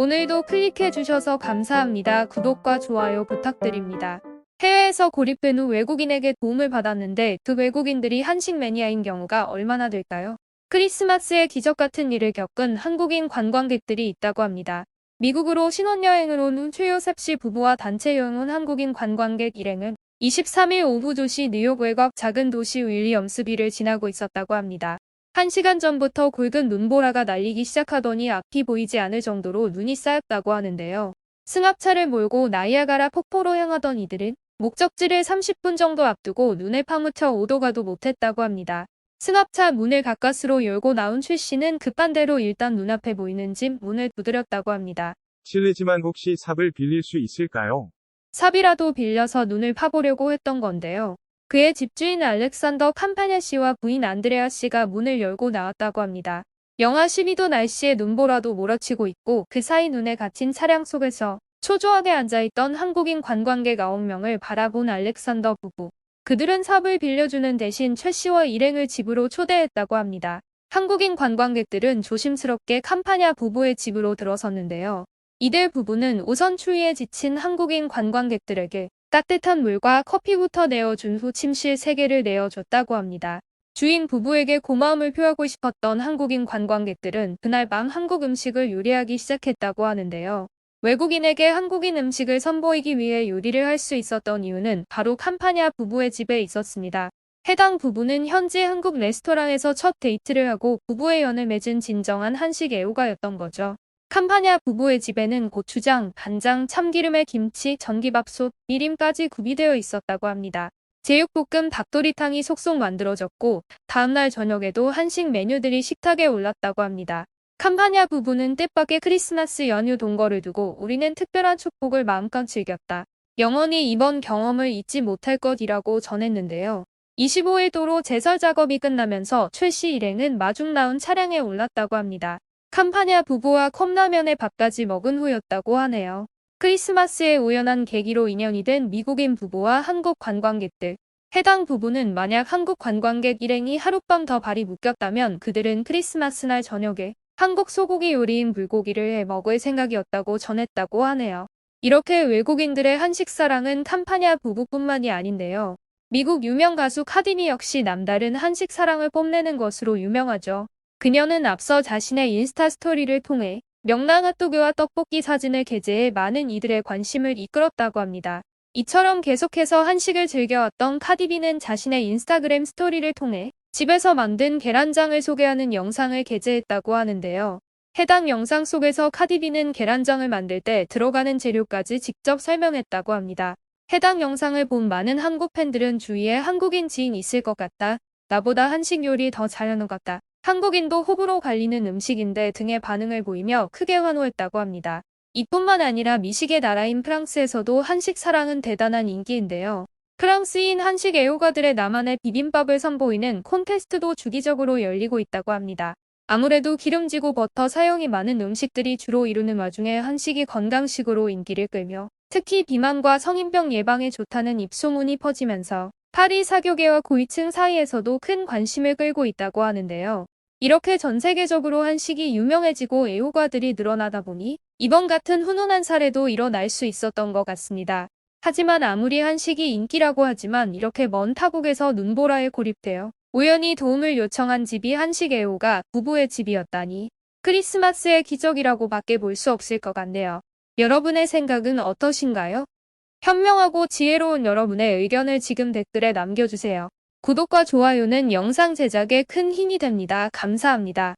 오늘도 클릭해 주셔서 감사합니다. 구독과 좋아요 부탁드립니다. 해외에서 고립된 후 외국인에게 도움을 받았는데 그 외국인들이 한식 매니아인 경우가 얼마나 될까요? 크리스마스에 기적 같은 일을 겪은 한국인 관광객들이 있다고 합니다. 미국으로 신혼여행을 온후 최요셉 씨 부부와 단체 여행 온 한국인 관광객 일행은 23일 오후 조시 뉴욕 외곽 작은 도시 윌리엄스비를 지나고 있었다고 합니다. 한 시간 전부터 굵은 눈보라가 날리기 시작하더니 앞이 보이지 않을 정도로 눈이 쌓였다고 하는데요. 승합차를 몰고 나이아가라 폭포로 향하던 이들은 목적지를 30분 정도 앞두고 눈에 파묻혀 오도 가도 못했다고 합니다. 승합차 문을 가까스로 열고 나온 최 씨는 급반대로 일단 눈앞에 보이는 집 문을 두드렸다고 합니다. 실례지만 혹시 삽을 빌릴 수 있을까요? 삽이라도 빌려서 눈을 파보려고 했던 건데요. 그의 집주인 알렉산더 캄파냐 씨와 부인 안드레아 씨가 문을 열고 나왔다고 합니다. 영하 12도 날씨에 눈보라도 몰아치고 있고 그 사이 눈에 갇힌 차량 속에서 초조하게 앉아있던 한국인 관광객 9명을 바라본 알렉산더 부부. 그들은 삽을 빌려주는 대신 최 씨와 일행을 집으로 초대했다고 합니다. 한국인 관광객들은 조심스럽게 캄파냐 부부의 집으로 들어섰는데요. 이들 부부는 우선 추위에 지친 한국인 관광객들에게 따뜻한 물과 커피부터 내어준 후 침실 3개를 내어줬다고 합니다. 주인 부부에게 고마움을 표하고 싶었던 한국인 관광객들은 그날 밤 한국 음식을 요리하기 시작했다고 하는데요. 외국인에게 한국인 음식을 선보이기 위해 요리를 할 수 있었던 이유는 바로 캄파냐 부부의 집에 있었습니다. 해당 부부는 현지 한국 레스토랑에서 첫 데이트를 하고 부부의 연을 맺은 진정한 한식 애호가였던 거죠. 캄파냐 부부의 집에는 고추장, 간장, 참기름에 김치, 전기밥솥, 미림까지 구비되어 있었다고 합니다. 제육볶음 닭도리탕이 속속 만들어졌고 다음날 저녁에도 한식 메뉴들이 식탁에 올랐다고 합니다. 캄파냐 부부는 뜻밖의 크리스마스 연휴 동거를 두고 우리는 특별한 축복을 마음껏 즐겼다. 영원히 이번 경험을 잊지 못할 것이라고 전했는데요. 25일 도로 제설 작업이 끝나면서 최씨 일행은 마중 나온 차량에 올랐다고 합니다. 캄파냐 부부와 컵라면에 밥까지 먹은 후였다고 하네요. 크리스마스의 우연한 계기로 인연이 된 미국인 부부와 한국 관광객들. 해당 부부는 만약 한국 관광객 일행이 하룻밤 더 발이 묶였다면 그들은 크리스마스 날 저녁에 한국 소고기 요리인 불고기를 해 먹을 생각이었다고 전했다고 하네요. 이렇게 외국인들의 한식 사랑은 캄파냐 부부뿐만이 아닌데요. 미국 유명 가수 카디니 역시 남다른 한식 사랑을 뽐내는 것으로 유명하죠. 그녀는 앞서 자신의 인스타 스토리를 통해 명랑 핫도그와 떡볶이 사진을 게재해 많은 이들의 관심을 이끌었다고 합니다. 이처럼 계속해서 한식을 즐겨왔던 카디비는 자신의 인스타그램 스토리를 통해 집에서 만든 계란장을 소개하는 영상을 게재했다고 하는데요. 해당 영상 속에서 카디비는 계란장을 만들 때 들어가는 재료까지 직접 설명했다고 합니다. 해당 영상을 본 많은 한국 팬들은 주위에 한국인 지인 있을 것 같다. 나보다 한식 요리 더 잘하는 것 같다. 한국인도 호불호 갈리는 음식인데 등의 반응을 보이며 크게 환호했다고 합니다. 이뿐만 아니라 미식의 나라인 프랑스에서도 한식 사랑은 대단한 인기인데요. 프랑스인 한식 애호가들의 나만의 비빔밥을 선보이는 콘테스트도 주기적으로 열리고 있다고 합니다. 아무래도 기름지고 버터 사용이 많은 음식들이 주로 이루는 와중에 한식이 건강식으로 인기를 끌며 특히 비만과 성인병 예방에 좋다는 입소문이 퍼지면서 파리 사교계와 고위층 사이에서도 큰 관심을 끌고 있다고 하는데요. 이렇게 전 세계적으로 한식이 유명해지고 애호가들이 늘어나다 보니 이번 같은 훈훈한 사례도 일어날 수 있었던 것 같습니다. 하지만 아무리 한식이 인기라고 하지만 이렇게 먼 타국에서 눈보라에 고립되어 우연히 도움을 요청한 집이 한식 애호가 부부의 집이었다니 크리스마스의 기적이라고 밖에 볼 수 없을 것 같네요. 여러분의 생각은 어떠신가요? 현명하고 지혜로운 여러분의 의견을 지금 댓글에 남겨주세요. 구독과 좋아요는 영상 제작에 큰 힘이 됩니다. 감사합니다.